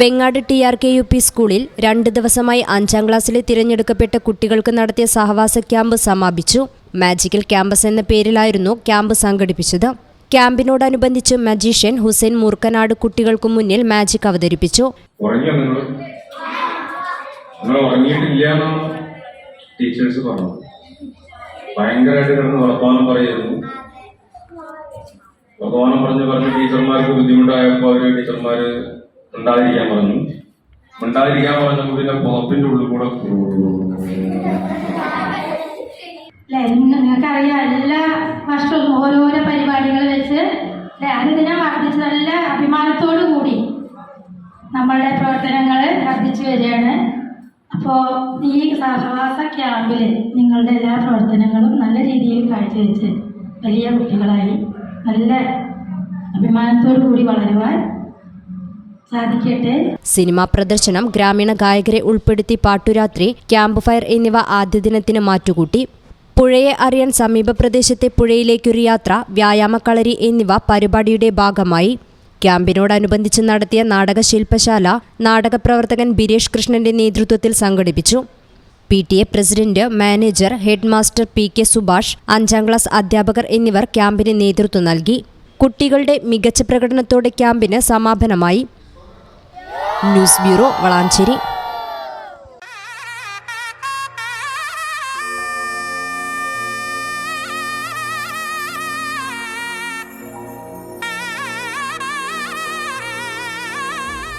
Vengad T R K U P സ്കൂളിൽ രണ്ട് ദിവസമായി അഞ്ചാം ക്ലാസ്സിലെ തിരഞ്ഞെടുക്കപ്പെട്ട കുട്ടികൾക്ക് നടത്തിയ സഹവാസ ക്യാമ്പ് സമാപിച്ചു. മാജിക്കൽ ക്യാമ്പസ് എന്ന പേരിലായിരുന്നു ക്യാമ്പ് സംഘടിപ്പിച്ചത്. ക്യാമ്പിനോടനുബന്ധിച്ച് മജീഷ്യൻ ഹുസൈൻ മൂർക്കനാട് കുട്ടികൾക്ക് മുന്നിൽ മാജിക് അവതരിപ്പിച്ചു. ടീച്ചേഴ്സ് പറഞ്ഞു. ഭയങ്കരമായിട്ട് പറയുന്നു. പറഞ്ഞ് പറഞ്ഞ് ടീച്ചർമാർക്ക് ബുദ്ധിമുട്ടായപ്പോൾ അവർ ടീച്ചർമാര് ഉണ്ടാതിരിക്കാൻ പറഞ്ഞു. ഉണ്ടാതിരിക്കാൻ പറഞ്ഞപ്പോൾ പിന്നെ പുറത്തിന്റെ ഉള്ളിൽ കൂടെ നിങ്ങൾക്കറിയാം എല്ലാ വർഷവും ഓരോരോ പരിപാടികൾ വെച്ച് അനുദിനം വർദ്ധിച്ച് നല്ല അഭിമാനത്തോടു കൂടി നമ്മളുടെ പ്രവർത്തനങ്ങൾ വർദ്ധിച്ചു വരികയാണ്. അപ്പോൾ ഈ സഹവാസ ക്യാമ്പിൽ നിങ്ങളുടെ എല്ലാ പ്രവർത്തനങ്ങളും നല്ല രീതിയിൽ കാഴ്ചവെച്ച് വലിയ കുട്ടികളായി നല്ല അഭിമാനത്തോടു കൂടി വളരുവാൻ സിനിമാ പ്രദർശനം ഗ്രാമീണ ഗായകരെ ഉൾപ്പെടുത്തി പാട്ടുരാത്രി ക്യാമ്പ് ഫയർ എന്നിവ ആദ്യ ദിനത്തിന് മാറ്റുകൂട്ടി. പുഴയെ അറിയാൻ സമീപ പ്രദേശത്തെ പുഴയിലേക്കൊരു യാത്ര വ്യായാമക്കളരി എന്നിവ പരിപാടിയുടെ ഭാഗമായി. ക്യാമ്പിനോടനുബന്ധിച്ച് നടത്തിയ നാടക ശില്പശാല നാടക പ്രവർത്തകൻ ബിരേഷ് കൃഷ്ണന്റെ നേതൃത്വത്തിൽ സംഘടിപ്പിച്ചു. P T A president manager head master P K Subhash അഞ്ചാം ക്ലാസ് അധ്യാപകർ എന്നിവർ ക്യാമ്പിന് നേതൃത്വം നൽകി. കുട്ടികളുടെ മികച്ച പ്രകടനത്തോടെ ക്യാമ്പിന് സമാപനമായി. News bureau Valanchery.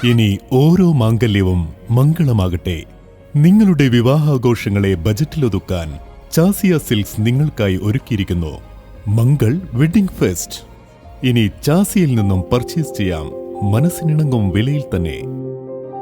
ഇനി ഓരോ മാംഗല്യവും മംഗളമാകട്ടെ. നിങ്ങളുടെ വിവാഹാഘോഷങ്ങളെ ബജറ്റിലൊതുക്കാൻ ചാസിയ സിൽക്സ് നിങ്ങൾക്കായി ഒരുക്കിയിരിക്കുന്നു. Mangal wedding fest. ഇനി ചാസിയിൽ നിന്നും പർച്ചേസ് ചെയ്യാം. മനസ്സിനിണങ്ങും വിലയിൽ തന്നെ.